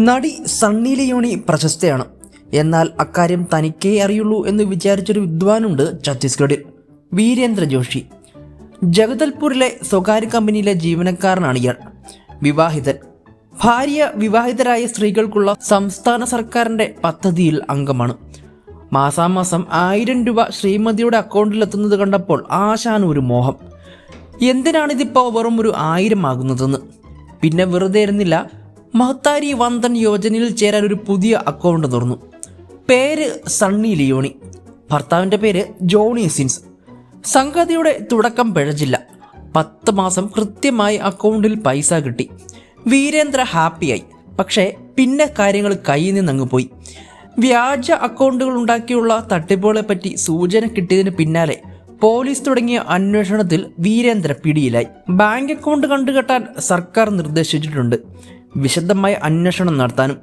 നടി സണ്ണി ലിയോണി പ്രശസ്തയാണ്. എന്നാൽ അക്കാര്യം തനിക്കേ അറിയുള്ളൂ എന്ന് വിചാരിച്ചൊരു വിദ്വാനുണ്ട് ഛത്തീസ്ഗഡിൽ. വീരേന്ദ്ര ജോഷി. ജഗദൽപൂരിലെ സ്വകാര്യ കമ്പനിയിലെ ജീവനക്കാരനാണ് ഇയാൾ. വിവാഹിതൻ. ഭാര്യ വിവാഹിതരായ സ്ത്രീകൾക്കുള്ള സംസ്ഥാന സർക്കാരിന്റെ പദ്ധതിയിൽ അംഗമാണ്. മാസാമാസം ആയിരം രൂപ ശ്രീമതിയുടെ അക്കൗണ്ടിലെത്തുന്നത് കണ്ടപ്പോൾ ആശാൻ ഒരു മോഹം. എന്തിനാണിതിപ്പോൾ വെറും ഒരു ആയിരം ആകുന്നതെന്ന്? പിന്നെ വെറുതെ ഇരുന്നില്ല മഹത്താരി വന്ദൻ യോജനയിൽ ചേരാൻ ഒരു പുതിയ അക്കൗണ്ട് തുറന്നു. പേര് സണ്ണി ലിയോണി. ഭർത്താവിന്റെ പേര് ജോണി സിൻസ്. സംഗതിയുടെ തുടക്കം പിഴച്ചില്ല. പത്ത് മാസം കൃത്യമായി അക്കൗണ്ടിൽ പൈസ കിട്ടി. വീരേന്ദ്ര ഹാപ്പിയായി. പക്ഷേ പിന്നെ കാര്യങ്ങൾ കയ്യിൽ നിന്നങ്ങ് പോയി. വ്യാജ അക്കൗണ്ടുകൾ ഉണ്ടാക്കിയുള്ള തട്ടിപ്പുകളെ പറ്റി സൂചന കിട്ടിയതിന് പിന്നാലെ പോലീസ് തുടങ്ങിയ അന്വേഷണത്തിൽ വീരേന്ദ്ര പിടിയിലായി. ബാങ്ക് അക്കൗണ്ട് കണ്ടുകെട്ടാൻ സർക്കാർ നിർദ്ദേശിച്ചിട്ടുണ്ട്. വിശദമായ അന്വേഷണം നടത്താനും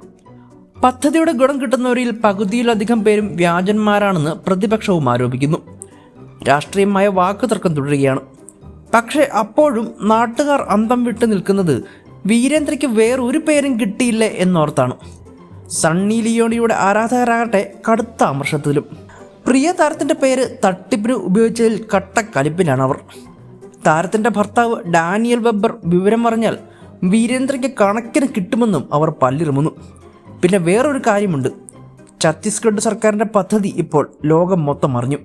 പദ്ധതിയുടെ ഗുണം കിട്ടുന്നവരിൽ പകുതിയിലധികം പേരും വ്യാജന്മാരാണെന്ന് പ്രതിപക്ഷവും ആരോപിക്കുന്നു. രാഷ്ട്രീയമായ വാക്കുതർക്കം തുടരുകയാണ്. പക്ഷേ അപ്പോഴും നാട്ടുകാർ അന്തം വിട്ട് നിൽക്കുന്നത് വീരേന്ദ്രയ്ക്ക് വേറൊരു പേരും കിട്ടിയില്ലേ എന്നോർത്താണ്. സണ്ണി ലിയോണിയുടെ ആരാധകരാകട്ടെ കടുത്ത അമർഷത്തിലും. പ്രിയ താരത്തിന്റെ പേര് തട്ടിപ്പിന് ഉപയോഗിച്ചതിൽ കട്ടക്കലിപ്പിലാണ് അവർ. താരത്തിന്റെ ഭർത്താവ് ഡാനിയൽ വെബ്ബർ വിവരം പറഞ്ഞാൽ വീരേന്ദ്രയ്ക്ക് കണക്കിന് കിട്ടുമെന്നും അവർ പല്ലിറുമുന്നു. പിന്നെ വേറൊരു കാര്യമുണ്ട്. ഛത്തീസ്ഗഡ് സർക്കാരിന്റെ പദ്ധതി ഇപ്പോൾ ലോകം മൊത്തം അറിഞ്ഞു.